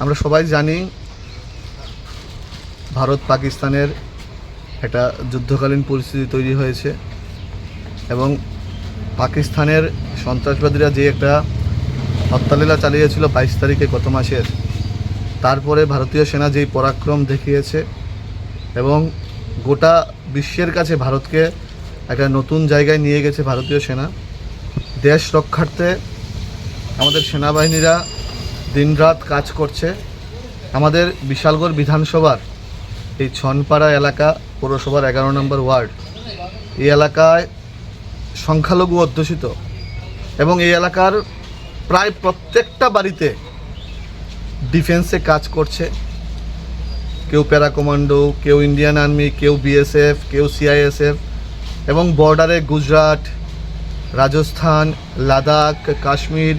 আমরা সবাই জানি ভারত পাকিস্তানের একটা যুদ্ধকালীন পরিস্থিতি তৈরি হয়েছে এবং পাকিস্তানের সন্ত্রাসবাদীরা যে একটা হত্যালীলা চালিয়েছিল বাইশ তারিখে গত মাসের, তারপরে ভারতীয় সেনা যেই পরাক্রম দেখিয়েছে এবং গোটা বিশ্বের কাছে ভারতকে একটা নতুন জায়গায় নিয়ে গেছে ভারতীয় সেনা দেশ রক্ষার্থে আমাদের সেনাবাহিনীরা দিনরাত কাজ করছে। আমাদের বিশালগড় বিধানসভার এই ছনপাড়া এলাকা, পৌরসভার এগারো নম্বর ওয়ার্ড, এই এলাকায় সংখ্যালঘু অধ্যুষিত এবং এই এলাকার প্রায় প্রত্যেকটা বাড়িতে ডিফেন্সে কাজ করছে। কেউ প্যারা কমান্ডো কেউ ইন্ডিয়ান আর্মি, কেউ বিএসএফ, কেউ সিআইএসএফ এবং বর্ডারে গুজরাট রাজস্থান, লাদাখ, কাশ্মীর,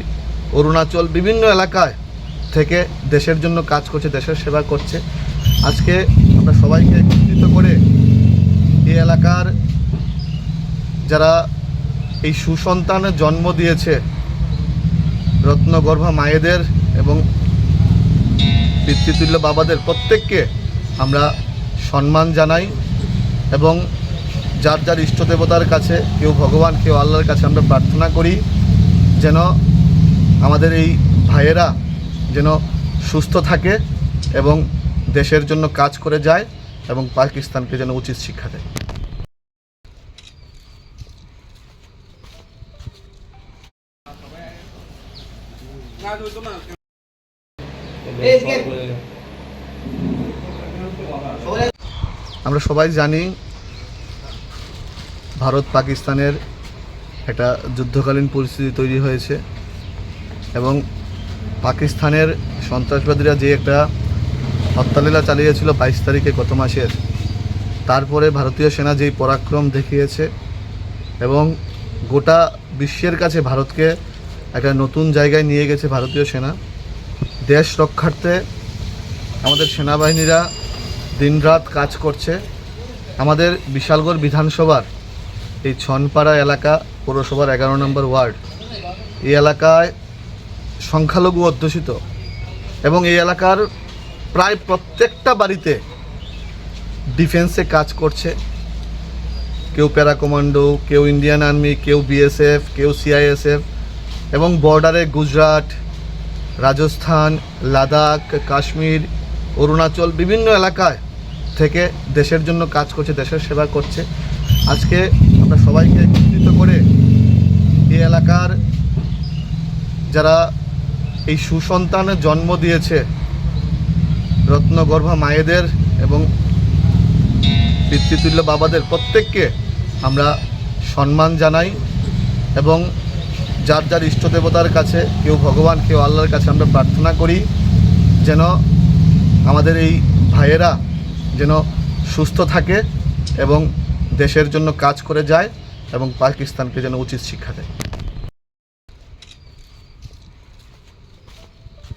অরুণাচল বিভিন্ন এলাকায় থেকে দেশের জন্য কাজ করছে, দেশের সেবা করছে। আজকে আমরা সবাইকে একত্রিত করে এই এলাকার যারা এই সুসন্তানের জন্ম দিয়েছে, রত্নগর্ভা মায়েদের এবং পিতৃতুল্য বাবাদের প্রত্যেককে আমরা সম্মান জানাই এবং যার যার ইষ্ট দেবতার কাছে, কেউ ভগবান, কেউ আল্লাহর কাছে আমরা প্রার্থনা করি, যেন আমাদের এই ভাইয়েরা যেন সুস্থ থাকে এবং দেশের জন্য কাজ করে যায় এবং পাকিস্তানকে যেন উচিত শিক্ষা দেয়। আমরা সবাই জানি ভারত পাকিস্তানের একটা যুদ্ধকালীন পরিস্থিতি তৈরি হয়েছে এবং পাকিস্তানের সন্ত্রাসবাদীরা যে একটা হত্যালীলা চালিয়েছিল বাইশ তারিখে গত মাসের, তারপরে ভারতীয় সেনা যেই পরাক্রম দেখিয়েছে এবং গোটা বিশ্বের কাছে ভারতকে একটা নতুন জায়গায় নিয়ে গেছে ভারতীয় সেনা, দেশ রক্ষার্থে আমাদের সেনাবাহিনীরা দিনরাত কাজ করছে। আমাদের বিশালগড় বিধানসভার এই ছনপাড়া এলাকা পৌরসভার এগারো নম্বর ওয়ার্ড। এই এলাকায় সংখ্যালঘু অধ্যুষিত এবং এই এলাকার প্রায় প্রত্যেকটা বাড়িতে ডিফেন্সে কাজ করছে। কেউ প্যারা কমান্ডো কেউ ইন্ডিয়ান আর্মি, কেউ বিএসএফ, কেউ সিআইএসএফ এবং বর্ডারে গুজরাট, রাজস্থান, লাদাখ, কাশ্মীর, অরুণাচল বিভিন্ন এলাকায় থেকে দেশের জন্য কাজ করছে, দেশের সেবা করছে। আজকে আমরা সবাইকে একত্রিত করে এই এলাকার যারা এই সুসন্তানের জন্ম দিয়েছে, রত্নগর্ভা মায়েদের এবং পিতৃতুল্য বাবাদের প্রত্যেককে আমরা সম্মান জানাই এবং যার যার ইষ্ট দেবতার কাছে, কেউ ভগবান, কেউ আল্লাহর কাছে আমরা প্রার্থনা করি যেন আমাদের এই ভাইয়েরা যেন সুস্থ থাকে এবং দেশের জন্য কাজ করে যায় এবং পাকিস্তানকে যেন উচিত শিক্ষা দেয়।